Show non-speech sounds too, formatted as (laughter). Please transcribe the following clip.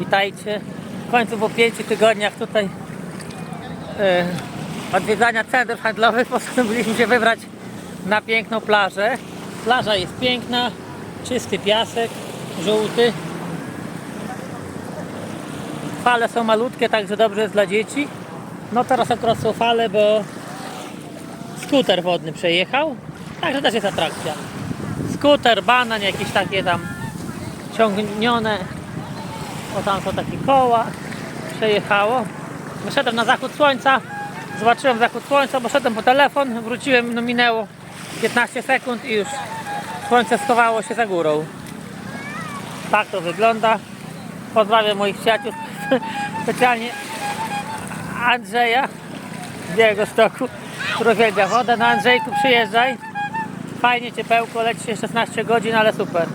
Witajcie. W końcu po pięciu tygodniach tutaj e, odwiedzania centrów handlowych postanowiliśmy (laughs) się wybrać na piękną plażę. Plaża jest piękna, czysty piasek, żółty. Fale są malutkie, także dobrze jest dla dzieci. No teraz akurat są fale, bo skuter wodny przejechał. Także też jest atrakcja. Skuter, banan, jakieś takie tam ciągnione. O tam są takie koła. Przejechało. Wyszedłem na zachód słońca. Zobaczyłem zachód słońca, poszedłem po telefon, wróciłem, no minęło 15 sekund i już słońce schowało się za górą. Tak to wygląda. Pozdrawiam moich przyjaciół, (laughs) specjalnie Andrzeja z Białego Stoku, który uwielbia wodę. No Andrzejku przyjeżdżaj. Fajnie, ciepełko, leci się 16 godzin, ale super.